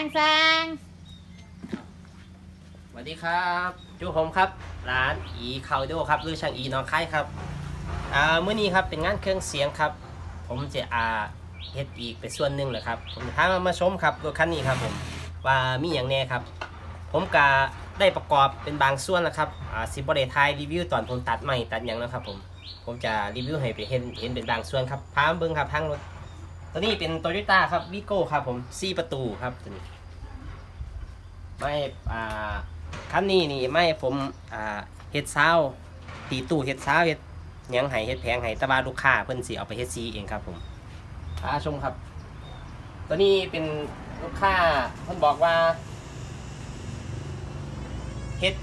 างสร้างสวัสดีครับจูผมครับ ร้านอีคาวโดครับหรือช่างอีน้องค่ายครับอ่ามื้อนี้ครับเป็นงานเครื่องเสียงครับ ผมจะอาเฮ็ดอีกเป็นส่วนหนึ่งเลยครับ ผมจะพามามาชมครับรถคันนี้ครับผมว่ามีอย่างแน่ครับ ผมกะได้ประกอบเป็นบางส่วนนะครับอ่าสิบได้ทายรีวิวตอนผมตัดใหม่ตัดยังนะครับผมผมจะรีวิวให้ไปเห็นเห็นเป็นบางส่วนครับพามาเบิ่งครับทั้งรถ ตัวนี้เป็นโตโยต้าครับวิโก้ครับผม4ประตูครับตัวนี้ไม่อ่าคันนี้นี่ไม่ผมอ่าเฮ็ดเช้าตีตู้เฮ็ดเช้าเฮ็ดยังไห้เฮ็ดแพงไห้ตะบาลูกค้าเพิ่นสิเอาไปเฮ็ดซีเองครับผมพาชมครับ ตัวนี้เป็นลูกค้าเพิ่นบอกว่าเฮ็ด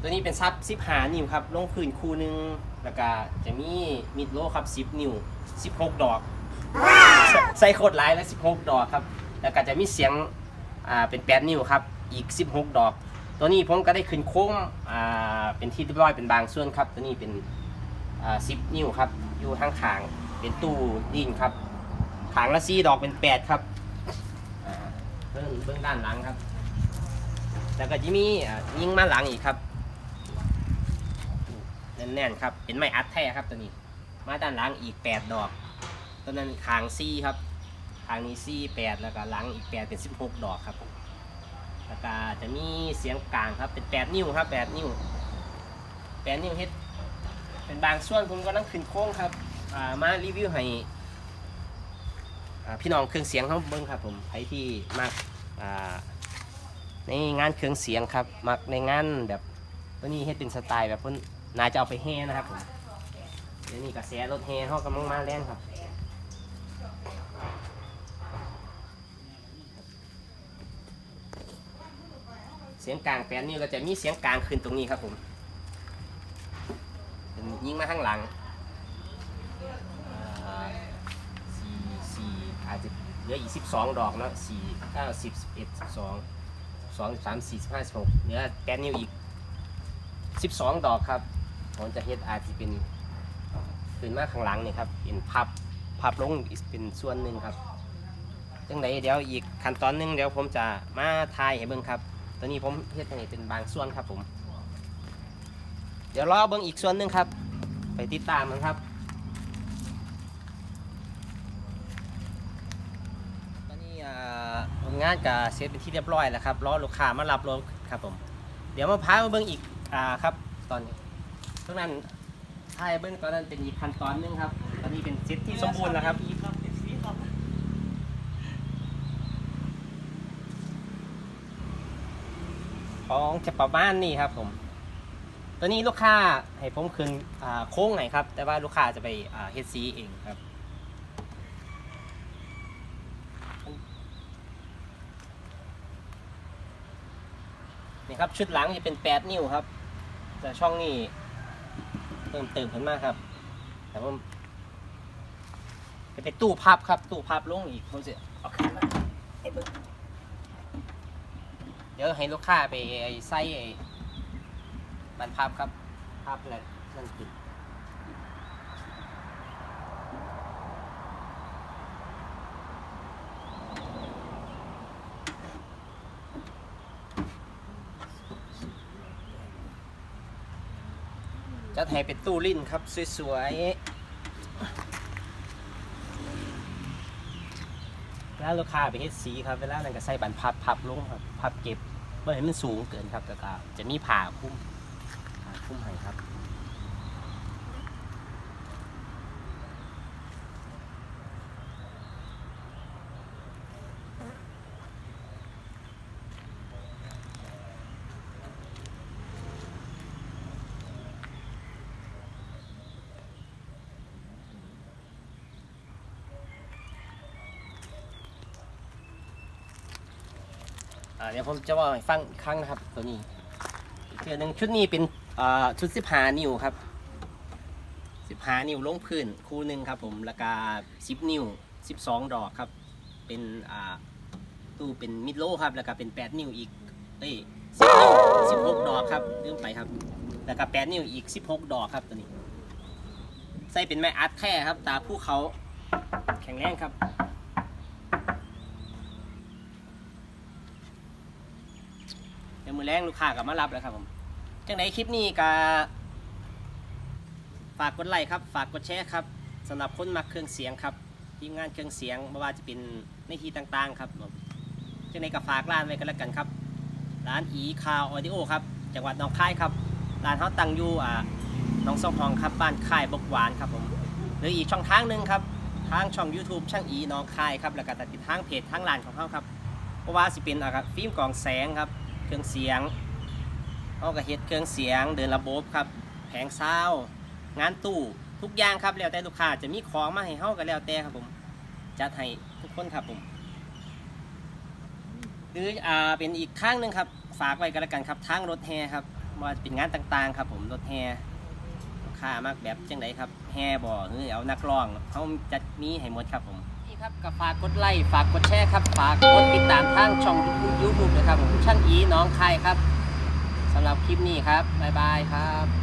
ตัวนี้เป็นซับ15นิ้วครับลงพื้นคู่หนึงแล้วก็จะมีมิดโลครับ10นิ้ว16ดอก ใส่โคตรหลายแล้ว16 ดอกครับ แล้วก็จะมีเสียงอ่าเป็น 8 นิ้วครับ อีก 16 ดอก ตัวนี้ผมก็ได้ขึ้นโค้งอ่าเป็นที่เรียบร้อยเป็นบางส่วนครับ ตัวนี้เป็นอ่า10 นิ้วครับ อยู่ทางขางเป็นตู้ดินครับขางละ4ดอกเป็น 8 ครับอ่าเบื้องเบื้องด้านหลังครับ แล้วก็จะมีอ่ายิงมาหลังอีกครับแน่นๆครับ เป็นไม้อัดแท้ครับตัวนี้ มาด้านหลังอีก 8 ดอก ตัวนั้นขาง4ครับทางนี้ซี่แปดแล้วก็หลังอีกแปดเป็นสิบหกดอกครับแล้วก็จะมีเสียงกลางครับเป็นแปดนิ้วครับแปดนิ้วแปดนิ้วเฮ็ดเป็นบางส่วนผมก็นั่งขึ้นโค้งครับมารีวิวให้พี่น้องเครื่องเสียงเขาเบิ้งครับผมใครที่มักในงานเครื่องเสียงครับมักในงานแบบตัวนี้เฮ็ดเป็นสไตล์แบบเพิ่นน่าจะเอาไปแห่นะครับผมเดี๋ยวนี้กระแสรถแห่เขากำลังมาแรงครับ เสียงกลางแปลนนี่เราจะมีเสียงกลางขึ้นตรงนี้ครับผมยิงมาข้างหลังสี่สี่อาจจะเหลืออีกสิบสองดอกเนาะสี่เก้าสิบสิบเอ็ดสิบสองสองสามสี่สิบห้าสิบหกเหลือแปลนนิ้วอีกสิบสองดอกครับผมจะเฮ็ดอาจจะเป็นขึ้นมาข้างหลังนี่ครับเป็นพับ พับลงอีกเป็นส่วนหนึ่งครับจังไดเดี๋ยวอีกขั้นตอนหนึ่งเดี๋ยวผมจะมาทายให้เบิ่งครับตัวนี้ผมเฮ็ดให้เป็นบางส่วนครับผม เดี๋ยวรอเบิ่งอีกส่วนหนึ่งครับ ไปติดตามมันครับตอนนี้ผลงานกับเสร็จเป็นที่เรียบร้อยแล้วครับรอลูกค้ามารับรถครับผม เดี๋ยวมาพามาเบิ่งอีกอ่าครับ ตอนนี้ตรงนั้นทายเบิ่งตอนนั้นเป็นอีกขั้นตอนหนึ่งครับ นี้เป็นเซตที่สมบูรณ์แล้วครับ ของจะประมาณนี้ครับผม ตัวนี้ลูกค้าให้ผมคืนโค้งไหนครับ แต่ว่าลูกค้าจะไปเฮดซีเองครับนี่ครับชุดหลังจะเป็น 8 นิ้วครับ แต่ช่องนี้เพิ่มเติมขึ้นมาครับ แต่ว่า จะเป็นตู้พับครับ ตู้พับลงอีกผมจะเอาขึ้นมาให้เบิ่งเดี๋ยวให้ลูกค้าไปไอ้ไส้ไอ้บันพับครับพับอะไรนั่นคือจะให้เป็นตู้ลิ้นครับ สวยๆ แล้วลูกค้าไปเฮ็ดสีครับเวลานั้นก็ใส่บันพับพับลงครับพับเก็บเมื่อเห็นมันสูงเกินครับแต่ก็จะมีผ่าคุ้มผ่าคุ้มให้ครับ อ่าเดี๋ยวผมจะว่าให้ฟังอีกครั้งนะครับ ตัวนี้อีกเทือหนึงชุดนี้เป็นอ่าชุดสิบหานิ้วครับสิบหานิ้วลงพื้นคู่หนึ่งครับ ผมราคาสิบนิ้วสิบสองดอกครับ เป็นอ่าตู้เป็นมิดโลครับแล้วก็เป็นแปดนิ้วอีกเอ้ยสิบนิ้วสิบหกดอกครับลืมไปครับ แล้วก็แปดนิ้วอีกสิบหกดอกครับตัวนี้ใส่เป็นไม้อัดแท้ครับ ตาผู้เขาแข็งแรงครับ ยวมือแรงลูกค้าก็มารับแล้วครับผมจังไหนคลิปนี้ก็ฝากกดไลค์ครับ ฝากกดแชร์ครับสำหรับคนมักเครื่องเสียงครับทีมงานเครื่องเสียงไม่ว่าจะเป็นในที่ต่างๆครับผมจังไหนก็ฝากร้านไว้กันแล้วกันครับ ร้านอีคาวออดิโอครับจังหวัดหนองคายครับร้านเขาตั้งอยู่อ่าหนองสองหองครับบ้านค่ายบกหวานครับผมหรืออีกช่องทางหนึ่งครับทางช่อง YouTube ช่างอีหนองค่ายครับแล้วก็ติดทางเพจทางร้านของเขาครับเพราะว่าสิเป็นอะครับฟิล์มกรองแสงครับ รื่องเสียงเขาก็เฮ็ดเครื่องเสียงเดินระบบครับ แผงซาวงานตู้ทุกอย่างครับแล้วแต่ลูกค้าจะมีของมาให้เฮาก็แล้วแต่ครับผมจัดให้ทุกคนครับผมหรืออ่าเป็นอีกข้างหนึงครับฝากไว้กันแล้วกันครับทางรถแห่ครับว่าจะเป็นงานต่างๆครับ ผมรถแห่ลูกค้ามากแบบจังไดครับแห่บ่หรือเอานักร้องเขาจัดมีให้หมดครับผม ครับก็ฝากกดไลค์ฝากกดแชร์ครับฝากกดติดตามทางช่องยูทูบนะครับผมช่างอีน้องคายครับสำหรับคลิปนี้ครับบ๊ายบายครับ